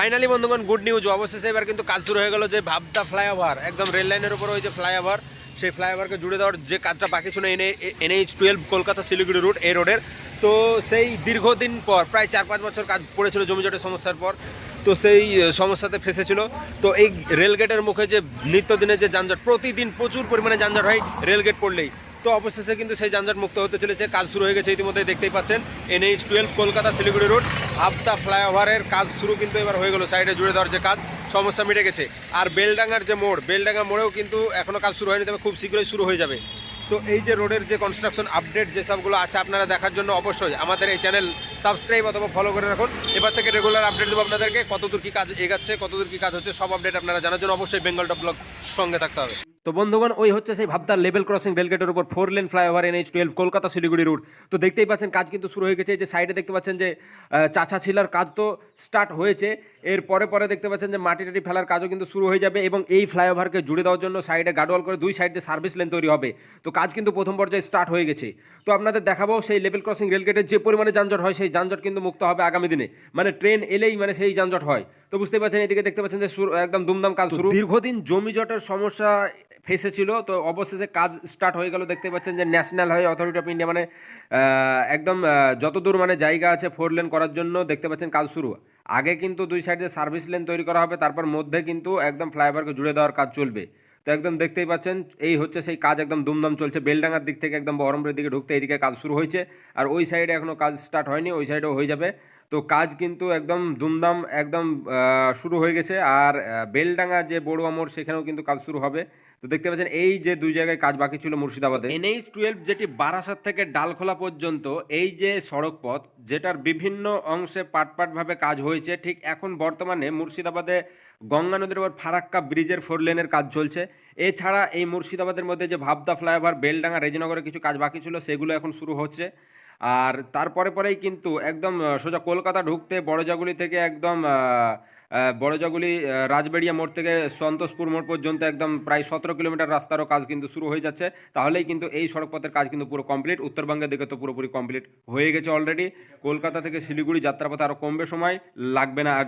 Finally বন্ধুগণ good news অবশেষে এবার কিন্তু কাজ শুরু হয়ে গেল যে ভাবদা ফ্লাইওভার একদম রেল লাইনের উপর ওই যে ফ্লাইওভার সেই ফ্লাইওভারকে জুড়ে দেওয়ার যে কাজটা বাকি ছিল এনে NH twelve Kolkata Siliguri route এই রোডের তো সেই দীর্ঘদিন পর, প্রায় চার পাঁচ বছর কাজ পড়েছিল জমিজটের সমস্যার পর, তো সেই সমস্যাতে ফেসেছিল। তো এই রেলগেটের মুখে যে নিত্যদিনের যে যানজট, প্রতিদিন প্রচুর পরিমাণে যানজট হয় রেলগেট পড়লেই। তো অবশেষে কিন্তু সেই যানজট মুক্ত হতে চলেছে, কাজ শুরু হয়ে গেছে ইতিমধ্যে দেখতেই পাচ্ছেন। NH twelve Kolkata Siliguri road Habra ফ্লাইওভারের কাজ শুরু কিন্তু এবার হয়ে গেল, সাইডে জুড়ে দেওয়ার যে কাজ, সমস্যা মিটে গেছে। আর বেলডাঙ্গার যে মোড়, বেলডাঙ্গা মোড়েও কিন্তু এখনও কাজ শুরু হয়নি, তবে খুব শীঘ্রই শুরু হয়ে যাবে। তো এই যে রোডের যে কনস্ট্রাকশন আপডেট যেসবগুলো আছে আপনারা দেখার জন্য অবশ্যই আমাদের এই চ্যানেল সাবস্ক্রাইব অথবা ফলো করে রাখুন। এবার থেকে রেগুলার আপডেট দেবো আপনাদেরকে, কতদূর কী কাজ এগাচ্ছে, কতদূর কী কাজ হচ্ছে, সব আপডেট আপনারা জানার জন্য অবশ্যই বেঙ্গল টপ ব্লগ সঙ্গে থাকতে হবে। তো বন্ধুগণ ওই হচ্ছে সেই ভাবতার লেভেল ক্রসিং রেলগেটের উপর four lane flyover NH twelve Kolkata Siliguri route তো দেখতেই পাচ্ছেন কাজ কিন্তু শুরু হয়ে গেছে। যে সাইডে দেখতে পাচ্ছেন যে চাচা ছিলার কাজ তো স্টার্ট হয়েছে। এর পরে পরে দেখতে পাচ্ছেন যে মাটি টাটি ফেলার কাজও কিন্তু শুরু হয়ে যাবে এবং এই ফ্লাইওভারকে জুড়ে দেওয়ার জন্য সাইডে গাডওয়াল করে দুই সাইডে সার্ভিস লেন তৈরি হবে। তো কাজ কিন্তু প্রথম পর্যায়ে স্টার্ট হয়ে গেছে। তো আপনাদের দেখাবো সেই লেভেল ক্রসিং রেলগেটের যে পরিমাণে যানজট হয় সেই যানজট কিন্তু মুক্ত হবে আগামী দিনে। মানে ট্রেন এলেই মানে সেই যানজট হয়। তো বুঝতে পারছেন এদিকে দেখতে পাচ্ছেন যে একদম দুমদাম কাজ শুরু। দীর্ঘদিন জমি জটের সমস্যা ফেসেছিল। তো অবশেষে কাজ স্টার্ট হয়ে গেল। দেখতে পাচ্ছেন যে national highway authority of India মানে একদম যতদূর মানে জায়গা আছে ফোর লেন করার জন্য দেখতে পাচ্ছেন কাজ শুরু। আগে কিন্তু দুই সাইডে সার্ভিস লেন তৈরি করা হবে, তারপর মধ্যে কিন্তু একদম ফ্লাইওভারকে জুড়ে দেওয়ার কাজ চলবে। তো একদম দেখতেই পাচ্ছেন, এই হচ্ছে সেই কাজ একদম দুমদম চলছে। বেলডাঙ্গার দিক থেকে একদম বহরমপুরের দিকে ঢুকতে এইদিকে কাজ শুরু হয়েছে। আর ওই সাইডে এখনও কাজ স্টার্ট হয়নি, ওই সাইডেও হয়ে যাবে। তো কাজ কিন্তু একদম দুমদাম, একদম শুরু হয়ে গেছে। আর বেলডাঙ্গা যে বড়ুয়া মোড় সেখানেও কিন্তু কাজ শুরু হবে। তো দেখতে পাচ্ছেন, এই যে দুই জায়গায় কাজ বাকি ছিল মুর্শিদাবাদে। এনএইচ টুয়েলভ যেটি বারাসাত থেকে ডালখোলা পর্যন্ত, এই যে সড়ক পথ যেটার বিভিন্ন অংশে পাট পাটভাবে কাজ হয়েছে, ঠিক এখন বর্তমানে মুর্শিদাবাদে গঙ্গা নদীর ওপর ফারাক্কা ব্রিজের ফোর লেনের কাজ চলছে। এছাড়া এই মুর্শিদাবাদের মধ্যে যে ভাবদা ফ্লাইওভার, বেলডাঙ্গা, রেজিনগরে কিছু কাজ বাকি ছিল, সেগুলো এখন শুরু হচ্ছে। আর তারপরে পরেই কিন্তু একদম সোজা কলকাতা ঢুকতে বড়জাগুলি থেকে একদম বড়জাগুলি রাজবেড়িয়া রাজবাড়িয়া মোড় থেকে সন্তোষপুর মোড় পর্যন্ত একদম প্রায় সতেরো কিলোমিটার রাস্তারও কাজ কিন্তু শুরু হয়ে যাচ্ছে। তাহলেই কিন্তু এই সড়কপথের কাজ কিন্তু পুরো কমপ্লিট উত্তরবঙ্গের দিকে তো পুরোপুরি কমপ্লিট হয়ে গেছে অলরেডি কলকাতা থেকে শিলিগুড়ি যাত্রাপথে আরও কমবে সময়, লাগবে না। আর